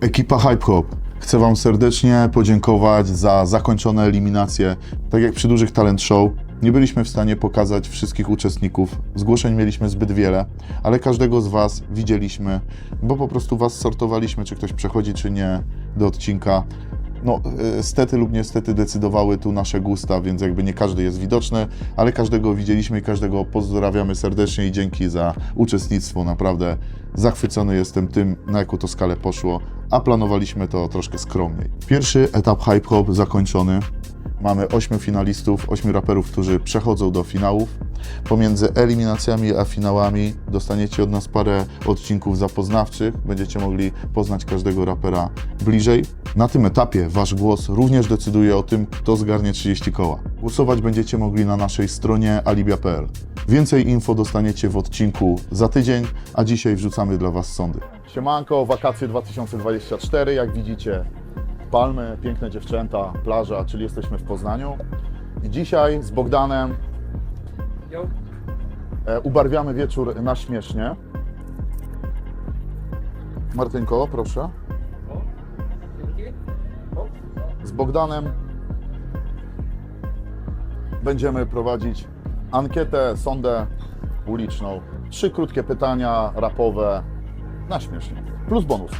Ekipa Hype Hop. Chcę Wam serdecznie podziękować za zakończone eliminacje. Tak jak przy dużych talent show, nie byliśmy w stanie pokazać wszystkich uczestników. Zgłoszeń mieliśmy zbyt wiele, ale każdego z Was widzieliśmy, bo po prostu Was sortowaliśmy, czy ktoś przechodzi, czy nie do odcinka. No, e, stety lub niestety decydowały tu nasze gusta, więc jakby nie każdy jest widoczny, ale każdego widzieliśmy i każdego pozdrawiamy serdecznie i dzięki za uczestnictwo. Naprawdę zachwycony jestem tym, na jaką to skalę poszło, a planowaliśmy to troszkę skromniej. Pierwszy etap Hype Hop zakończony. Mamy ośmiu finalistów, ośmiu raperów, którzy przechodzą do finałów. Pomiędzy eliminacjami a finałami dostaniecie od nas parę odcinków zapoznawczych. Będziecie mogli poznać każdego rapera bliżej. Na tym etapie Wasz głos również decyduje o tym, kto zgarnie 30 koła. Głosować będziecie mogli na naszej stronie alibia.pl. Więcej info dostaniecie w odcinku za tydzień, a dzisiaj wrzucamy dla Was sądy. Siemanko, wakacje 2024, jak widzicie palmy, piękne dziewczęta, plaża, czyli jesteśmy w Poznaniu. I dzisiaj z Bogdanem ubarwiamy wieczór na śmiesznie. Martynko, proszę. Z Bogdanem będziemy prowadzić ankietę, sondę uliczną. Trzy krótkie pytania rapowe na śmiesznie. Plus bonus.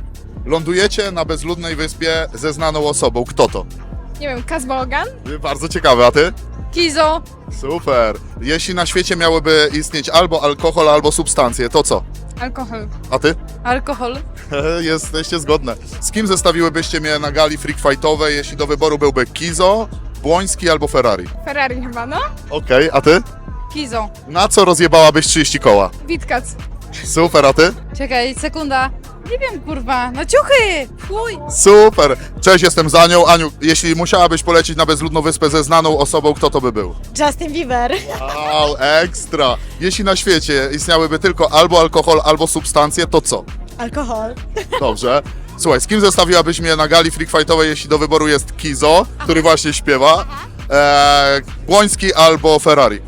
Lądujecie na bezludnej wyspie ze znaną osobą. Kto to? Nie wiem, Kazbogan? Bardzo ciekawe, a ty? Kizo? Super. Jeśli na świecie miałyby istnieć albo alkohol, albo substancje, to co? Alkohol. A ty? Alkohol? Jesteście zgodne. Z kim zestawiłybyście mnie na gali freak fightowej, jeśli do wyboru byłby Kizo, Błoński albo Ferrari? Ferrari chyba, no? Okej, a ty? Kizo. Na co rozjebałabyś 30 koła? Witkac. Super, a ty? Czekaj, sekunda. Nie wiem, kurwa. No ciuchy! Fuj! Super. Cześć, jestem Zanią. Aniu, jeśli musiałabyś polecieć na bezludną wyspę ze znaną osobą, kto to by był? Justin Bieber. Wow, ekstra. Jeśli na świecie istniałyby tylko albo alkohol, albo substancje, to co? Alkohol. Dobrze. Słuchaj, z kim zestawiłabyś mnie na gali freak fightowej, jeśli do wyboru jest Kizo, który właśnie śpiewa, e, Błoński albo Ferrari?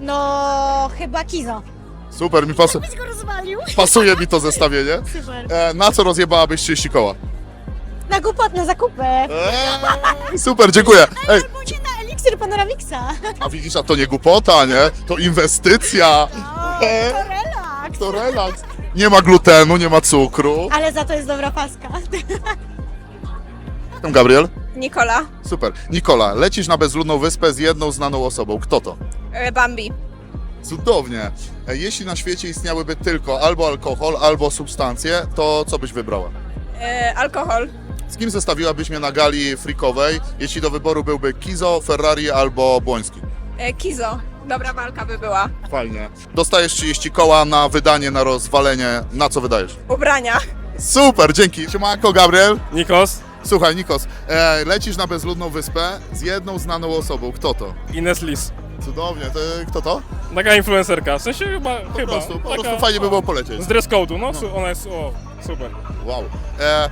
No, chyba Kizo. Super, mi pasu- Byś go rozwalił. pasuje mi to zestawienie. Super. E, na co rozjebałabyś 30 koła? Na głupot, na zakupy. Eee, super, dziękuję. Ej, Albo nie na eliksir Panoramiksa. a widzisz, a to nie głupota, nie? To inwestycja. To relaks. To relaks. Nie ma glutenu, nie ma cukru. Ale za to jest dobra paska. Tam Gabriel? Nikola. Super. Nikola, lecisz na bezludną wyspę z jedną znaną osobą. Kto to? E, Bambi. Cudownie. E, Jeśli na świecie istniałyby tylko albo alkohol, albo substancje, to co byś wybrała? E, alkohol. Z kim zestawiłabyś mnie na gali freakowej, jeśli do wyboru byłby Kizo, Ferrari albo Błoński? E, Kizo. Dobra walka by była. Fajnie. Dostajesz 30 koła na wydanie, na rozwalenie. Na co wydajesz? Ubrania. Super, dzięki. Siemanko, Gabriel. Nikos, Słuchaj, Nikos, e, lecisz na bezludną wyspę z jedną znaną osobą. Kto to? Ines Lis. Cudownie. To, kto to? Taka influencerka, w sensie chyba, Po chyba. prostu, po taka, prostu fajnie by było polecieć. Z dress code'u, no, su- ona jest, o, super. Wow. E,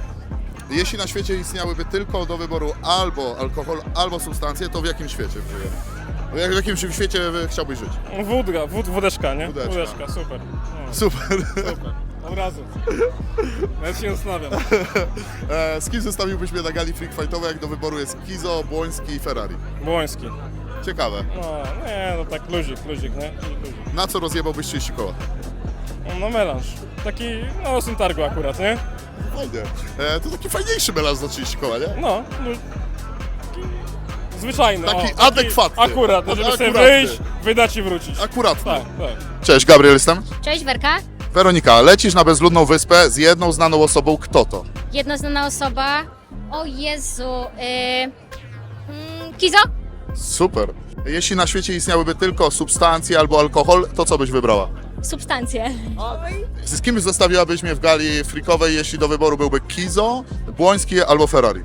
jeśli na świecie istniałyby tylko do wyboru albo alkohol, albo substancje, to w jakim świecie żyjemy? W jakim świecie chciałbyś żyć? Wódka, wód, wódeczka, nie? Wódeczka. super. No, Super. super. Od razu. Nawet się nie zastanawiam. E, z kim zostawiłbyś mnie na gali freak fightowej, jak do wyboru jest Kizo, Błoński i Ferrari? Błoński. Ciekawe. No, nie, no tak luzik, luzik, nie? Luzik. Na co rozjebałbyś 30 koła? No melanż. Taki, no, z targu akurat, nie? Fajnie. E, to taki fajniejszy melanż za 30 koła, nie? No, lu- taki zwyczajny. Taki o, adekwatny. Akurat, żeby sobie Akuratny. wyjść, wydać i wrócić. Akurat. Tak, tak. Cześć, Gabriel jestem. Cześć Werka. Weronika, lecisz na bezludną wyspę z jedną znaną osobą. Kto to? Jednoznana osoba. O Jezu. Yy... Mm, Kizo? Super. Jeśli na świecie istniałyby tylko substancje albo alkohol, to co byś wybrała? Substancje. Z kim zostawiłabyś mnie w gali freakowej, jeśli do wyboru byłby Kizo, Błoński albo Ferrari?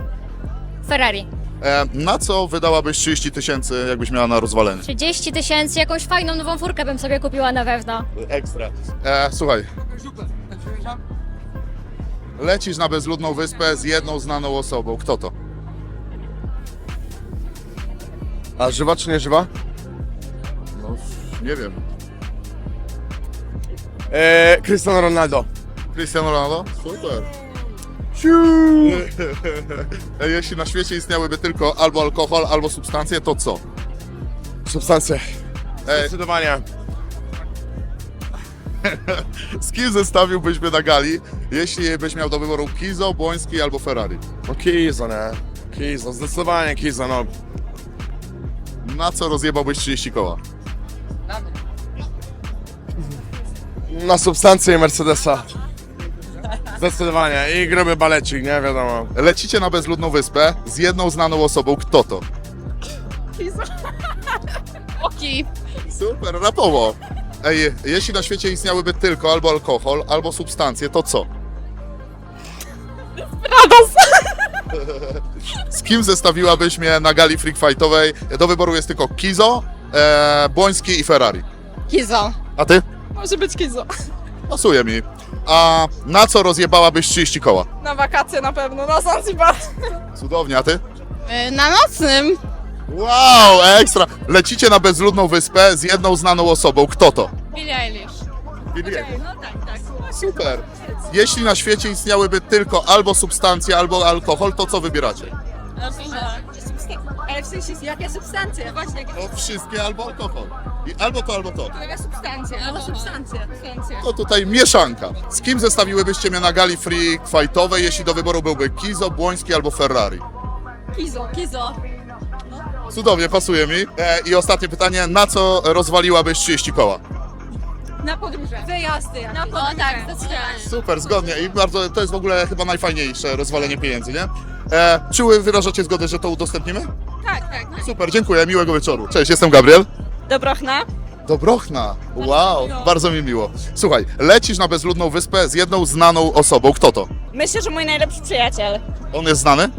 Ferrari. E, na co wydałabyś 30 tysięcy, jakbyś miała na rozwalenie? 30 tysięcy, jakąś fajną nową furkę bym sobie kupiła na pewno. Ekstra. E, słuchaj. Lecisz na bezludną wyspę z jedną znaną osobą. Kto to? A żywa czy nie żywa? No, nie wiem. Eee, Cristiano Ronaldo. Cristiano Ronaldo? Super. E, Jeśli na świecie istniałyby tylko albo alkohol, albo substancje, to co? Substancje. E, Zdecydowanie. z kim zestawiłbyś mnie na gali, jeśli byś miał do wyboru Kizo, Błoński albo Ferrari? No Kizo, nie? Kizo, zdecydowanie Kizo, no. Na co rozjebałbyś 30 koła? Na substancje Mercedesa. Zdecydowanie. I gruby balecik, nie? Wiadomo. Lecicie na bezludną wyspę z jedną znaną osobą. Kto to? Oki. Super, rapowo. Ej, jeśli na świecie istniałyby tylko albo alkohol, albo substancje, to co? Z kim zestawiłabyś mnie na gali freak fightowej? Do wyboru jest tylko Kizo, e, Błoński i Ferrari. Kizo. A ty? Może być Kizo. Pasuje mi. A na co rozjebałabyś 30 koła? Na wakacje na pewno, na Zanzibar. Cudownie, a ty? E, Na nocnym. Wow, ekstra! Lecicie na bezludną wyspę z jedną znaną osobą. Kto to? Billie Eilish. Super. Jeśli na świecie istniałyby tylko albo substancje, albo alkohol, to co wybieracie? Ale w sensie, jakie substancje? Właśnie, No wszystkie albo alkohol. I albo to, albo to. jakie substancje? Albo substancje. substancje. To tutaj mieszanka. Z kim zestawiłybyście mnie na gali free fightowej, jeśli do wyboru byłby Kizo, Błoński albo Ferrari? Kizo, Kizo. Cudownie, pasuje mi. E, I ostatnie pytanie, na co rozwaliłabyś 30 koła? Na podróże. Wyjazdy. Na podróże. No tak, zdecydowanie. Super, zgodnie. I bardzo, to jest w ogóle chyba najfajniejsze rozwalenie pieniędzy, nie? E, czy wy wyrażacie zgodę, że to udostępnimy? Tak, tak. Super, dziękuję, miłego wieczoru. Cześć, jestem Gabriel. Dobrochna. Dobrochna. Wow, bardzo mi miło. Słuchaj, lecisz na bezludną wyspę z jedną znaną osobą. Kto to? Myślę, że mój najlepszy przyjaciel. On jest znany?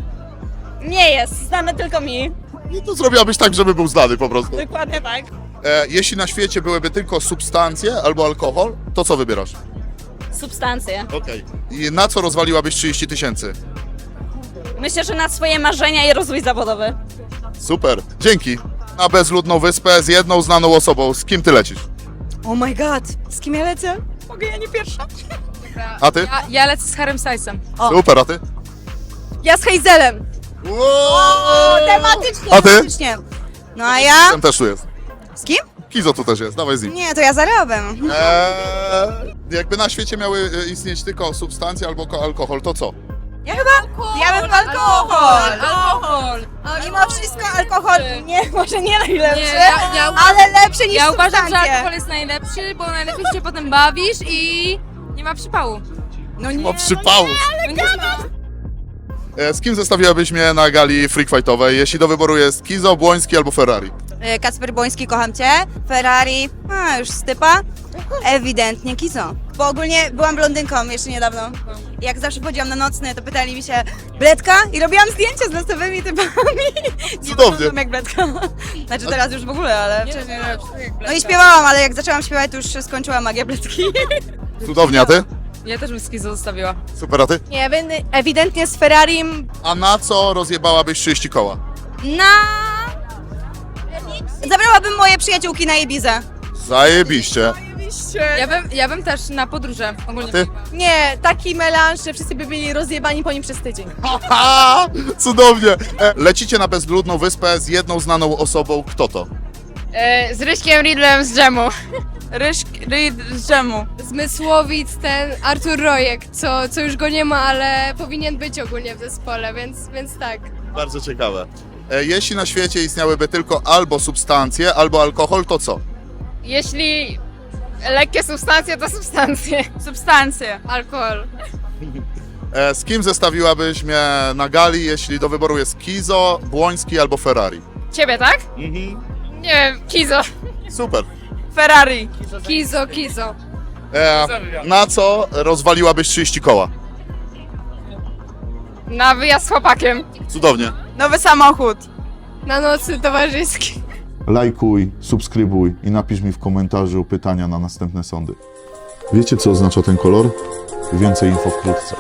Nie jest, znany tylko mi. No to zrobiłabyś tak, żeby był znany po prostu. Dokładnie tak. E, jeśli na świecie byłyby tylko substancje albo alkohol, to co wybierasz? Substancje. Okej. I na co rozwaliłabyś 30 tysięcy? Myślę, że na swoje marzenia i rozwój zawodowy. Super, dzięki. Na bezludną wyspę z jedną znaną osobą. Z kim ty lecisz? Oh my god. Z kim ja lecę? Mogę ja nie pierwsza? A ty? Ja, ja lecę z Harem Stylesem. Super, a ty? Ja z Hazelem. Wow! Tematycznie, A ty? tematycznie. No a ja? Ten też tu jest. Z kim? Kizo tu też jest, dawaj z nim. Nie, to ja za Robem. Eee, jakby na świecie miały e, istnieć tylko substancje albo ko- alkohol, to co? Ja chyba, ja bym alkohol. Alkohol. Mimo wszystko alkohol, nie, może nie najlepszy, Nie, ja, ja, ale lepszy niż ja uważam, że substancje. alkohol jest najlepszy, bo najlepiej się potem bawisz i nie ma przypału. No nie, Ma przypału. Będziesz E, z kim zestawiłabyś mnie na gali freak fightowej, jeśli do wyboru jest Kizo, Błoński albo Ferrari? E, Kacper Boński, kocham cię. Ferrari, a już stypa. Ewidentnie Kizo. Bo ogólnie byłam blondynką jeszcze niedawno. Jak zawsze chodziłam na nocny, to pytali mi się Bledka i robiłam zdjęcia z losowymi typami. Nie Cudownie. jak Bledka. Znaczy teraz już w ogóle, ale wcześniej. No No i śpiewałam, ale jak zaczęłam śpiewać, to już się skończyła magia Bledki. Cudownie, a ty? Ja też bym skizo zostawiła. Super, a ty? Nie, ewidentnie z Ferrari A na co rozjebałabyś 30 koła? na... Zabrałabym moje przyjaciółki na Ibizę. Zajebiście. Ja bym, ja bym też na podróże ogólnie. Ty? Nie, taki melanż, że wszyscy by byli rozjebani po nim przez tydzień. Haha, cudownie. E, lecicie na bezludną wyspę z jedną znaną osobą. Kto to? E, z Ryśkiem Ridlem z dżemu. Z dżemu. Zmysłowic, ten Artur Rojek, co, co już go nie ma, ale powinien być ogólnie w zespole, więc, więc tak. Bardzo ciekawe. E, jeśli na świecie istniałyby tylko albo substancje, albo alkohol, to co? Jeśli lekkie substancje, to substancje. Substancje. Alkohol. E, z kim zestawiłabyś mnie na gali, jeśli do wyboru jest Kizo, Błoński albo Ferrari? Ciebie, tak? Nie wiem, Kizo. Super. Ferrari. Kizo, Kizo. E, na co rozwaliłabyś 30 koła? Na wyjazd z chłopakiem. Cudownie. Nowy samochód. Na nocy towarzyski. Lajkuj, subskrybuj i napisz mi w komentarzu pytania na następne sądy. Wiecie co oznacza ten kolor? Więcej info wkrótce.